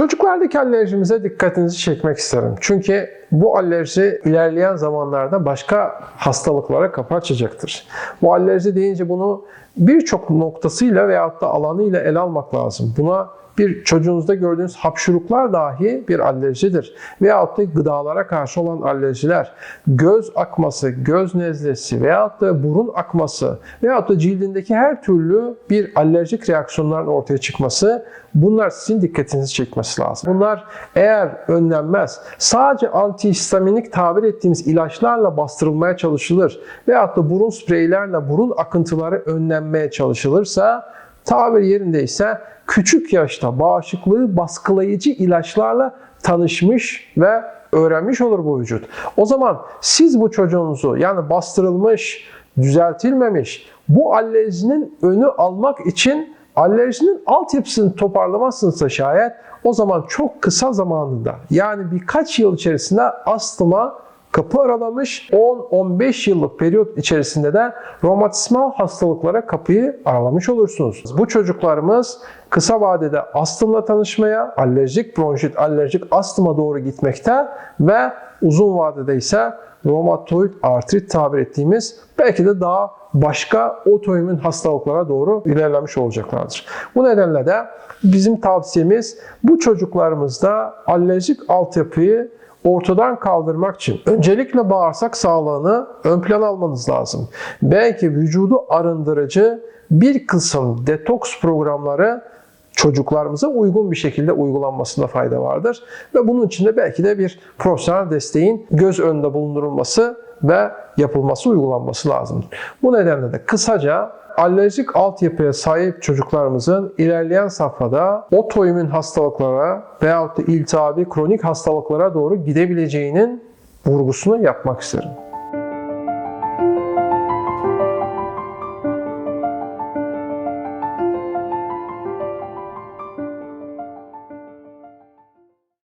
Çocuklardaki alerjimize dikkatinizi çekmek isterim. Çünkü bu alerji ilerleyen zamanlarda başka hastalıklara kapı açacaktır. Bu alerji deyince bunu birçok noktasıyla veyahut da alanıyla ele almak lazım. Buna bir çocuğunuzda gördüğünüz hapşuruklar dahi bir alerjidir. Veyahut da gıdalara karşı olan alerjiler, göz akması, göz nezlesi veyahut da burun akması veyahut da cildindeki her türlü bir alerjik reaksiyonların ortaya çıkması bunlar sizin dikkatinizi çekmesi lazım. Bunlar eğer önlenmez, sadece antihistaminik tabir ettiğimiz ilaçlarla bastırılmaya çalışılır veyahut da burun spreylerle burun akıntıları önlenmeye çalışılırsa tabir yerindeyse küçük yaşta bağışıklığı baskılayıcı ilaçlarla tanışmış ve öğrenmiş olur bu vücut. O zaman siz bu çocuğunuzu yani bastırılmış, düzeltilmemiş bu alerjinin önü almak için alerjinin altyapısını toparlamazsınızsa şayet o zaman çok kısa zamanında yani birkaç yıl içerisinde astıma kapı aralamış 10-15 yıllık periyot içerisinde de romatizmal hastalıklara kapıyı aralamış olursunuz. Bu çocuklarımız kısa vadede astımla tanışmaya, alerjik bronşit, alerjik astıma doğru gitmekte ve uzun vadede ise romatoid artrit tabir ettiğimiz belki de daha başka otoimmün hastalıklara doğru ilerlemiş olacaklardır. Bu nedenle de bizim tavsiyemiz bu çocuklarımızda alerjik altyapıyı ortadan kaldırmak için öncelikle bağırsak sağlığını ön plana almanız lazım. Belki vücudu arındırıcı bir kısım detoks programları çocuklarımıza uygun bir şekilde uygulanmasında fayda vardır. Ve bunun için de belki de bir profesyonel desteğin göz önünde bulundurulması ve yapılması, uygulanması lazım. Bu nedenle de kısaca alerjik altyapıya sahip çocuklarımızın ilerleyen safhada otoimmün hastalıklara veyahut da iltihabi kronik hastalıklara doğru gidebileceğinin vurgusunu yapmak isterim.